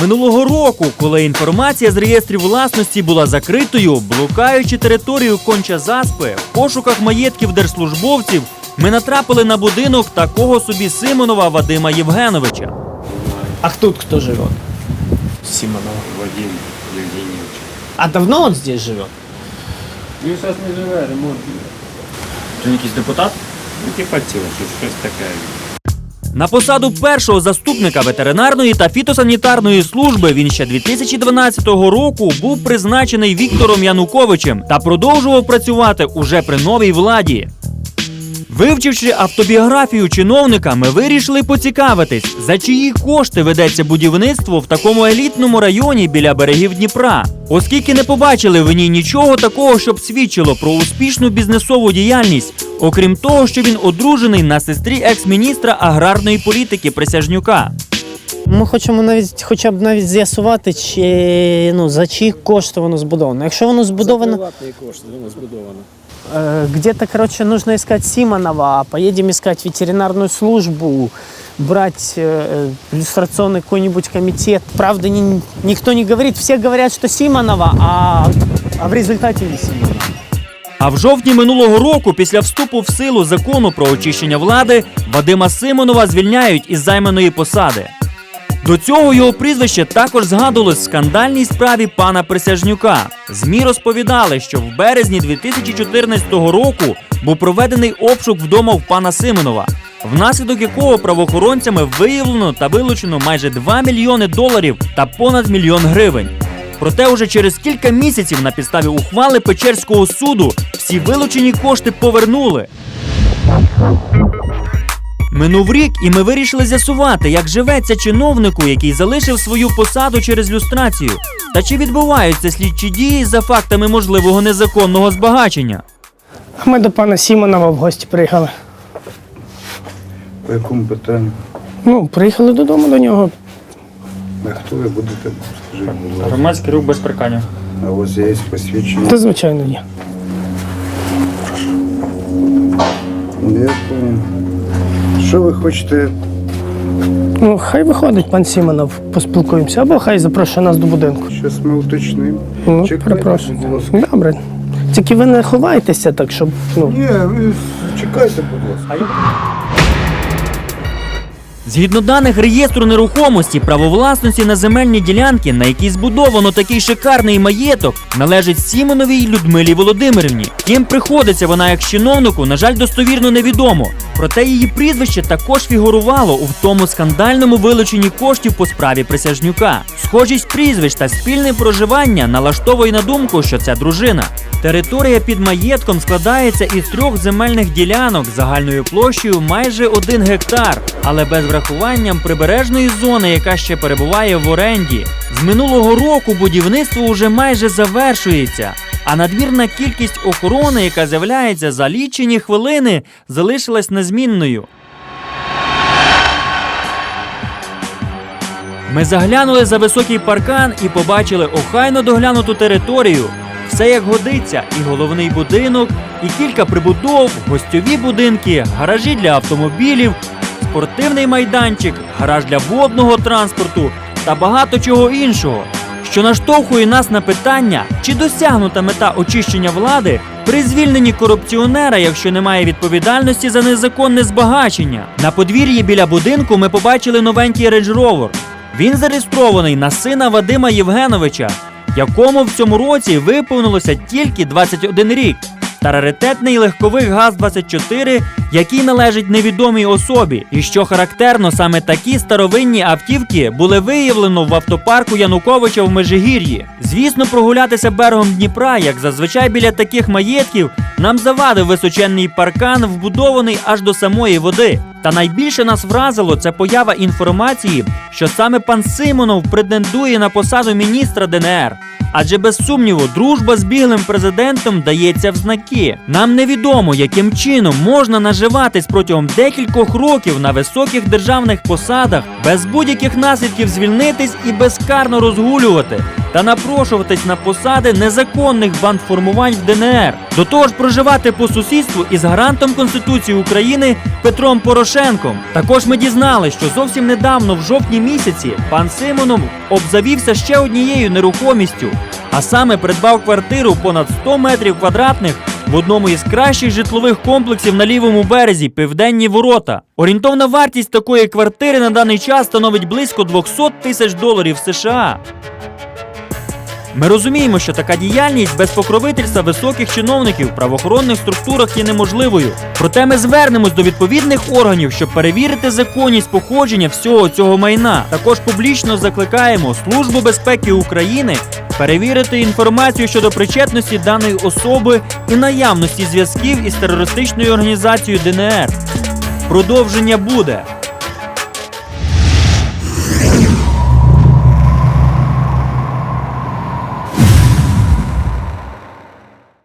Минулого року, коли інформація з реєстрів власності була закритою, блукаючи територію конча заспи, в пошуках маєтків держслужбовців, ми натрапили на будинок такого собі Симонова Вадима Євгеновича. А тут кто живет? Симонова. Вадим Евгеньевич. А давно он здесь живет? Він зараз не живе, ремонт. Він якийсь депутат? Ну, типа щось, щось таке. На посаду першого заступника ветеринарної та фітосанітарної служби він ще 2012 року був призначений Віктором Януковичем та продовжував працювати уже при новій владі. Вивчивши автобіографію чиновника, ми вирішили поцікавитись, за чиї кошти ведеться будівництво в такому елітному районі біля берегів Дніпра, оскільки не побачили в ній нічого такого, щоб свідчило про успішну бізнесову діяльність, окрім того, що він одружений на сестрі екс-міністра аграрної політики Присяжнюка. Ми хочемо навіть хоча б навіть з'ясувати, чи ну за чиї кошти воно збудовано. Якщо воно збудовано Приватні кошти, воно збудовано. э, где-то, короче, нужно искать Симонова, а поедем искать ветеринарную службу, брать э, иллюстрационный какой-нибудь комитет. Правда, ни- никто не говорит, все говорят, что Симонова, а, а в результате не Симонова. А в жовтні минулого року, після вступу в силу закону про очищення влади, Вадима Симонова звільняють із займаної посади. До цього його прізвище також згадувалось в скандальній справі пана Присяжнюка. ЗМІ розповідали, що в березні 2014 року був проведений обшук вдома в пана Симонова, внаслідок якого правоохоронцями виявлено та вилучено майже 2 мільйони доларів та понад мільйон гривень. Проте уже через кілька місяців на підставі ухвали Печерського суду всі вилучені кошти повернули. Минув рік, і ми вирішили з'ясувати, як живеться чиновнику, який залишив свою посаду через люстрацію, та чи відбуваються слідчі дії за фактами можливого незаконного збагачення. Ми до пана Сімонова в гості приїхали. По якому питанню? Ну, приїхали додому до нього. А хто ви будете? Скажіть, будь ласка. Громадський рух без паркання. А у вас є посвідчення? Та звичайно є. Що ви хочете? Ну, хай виходить пан Сімонов, поспілкуємося, або хай запрошує нас до будинку. Щас ми уточнимо. Ну, Чекайте, перепрошую. будь ласка. Добре. Тільки ви не ховайтеся так, щоб. Ну, Ні, ви чекайте, будь ласка. Згідно даних реєстру нерухомості, право власності на земельні ділянки, на які збудовано такий шикарний маєток, належить Сімоновій Людмилі Володимирівні. Ким приходиться вона як чиновнику, на жаль, достовірно невідомо. Проте її прізвище також фігурувало у тому скандальному вилученні коштів по справі Присяжнюка. Схожість прізвищ та спільне проживання налаштовує на думку, що це дружина. Територія під маєтком складається із трьох земельних ділянок загальною площею майже один гектар, але без врахуванням прибережної зони, яка ще перебуває в оренді. З минулого року будівництво уже майже завершується. А надмірна кількість охорони, яка з'являється за лічені хвилини, залишилась незмінною. Ми заглянули за високий паркан і побачили охайно доглянуту територію. Все як годиться, і головний будинок, і кілька прибудов, гостьові будинки, гаражі для автомобілів, спортивний майданчик, гараж для водного транспорту та багато чого іншого, що наштовхує нас на питання, чи досягнута мета очищення влади при звільненні корупціонера, якщо немає відповідальності за незаконне збагачення. На подвір'ї біля будинку ми побачили новенький Range Rover. Він зареєстрований на сина Вадима Євгеновича, якому в цьому році виповнилося тільки 21 рік. Та раритетний легковик ГАЗ-24, який належить невідомій особі. І що характерно, саме такі старовинні автівки були виявлено в автопарку Януковича в Межигір'ї. Звісно, прогулятися берегом Дніпра, як зазвичай біля таких маєтків, нам завадив височенний паркан, вбудований аж до самої води. Та найбільше нас вразило це поява інформації, що саме пан Симонов претендує на посаду міністра ДНР. Адже без сумніву, дружба з біглим президентом дається в знаки. Нам невідомо, яким чином можна наживатись протягом декількох років на високих державних посадах, без будь-яких наслідків звільнитись і безкарно розгулювати. Та напрошуватись на посади незаконних бандформувань в ДНР. До того ж, проживати по сусідству із гарантом Конституції України Петром Порошенком. Також ми дізналися, що зовсім недавно, в жовтні місяці, пан Симонов обзавівся ще однією нерухомістю, а саме придбав квартиру понад 100 метрів квадратних в одному із кращих житлових комплексів на лівому березі Південні Ворота. Орієнтовна вартість такої квартири на даний час становить близько 200 тисяч доларів США. Ми розуміємо, що така діяльність без покровительства високих чиновників в правоохоронних структурах є неможливою. Проте ми звернемось до відповідних органів, щоб перевірити законність походження всього цього майна. Також публічно закликаємо Службу безпеки України перевірити інформацію щодо причетності даної особи і наявності зв'язків із терористичною організацією ДНР. Продовження буде.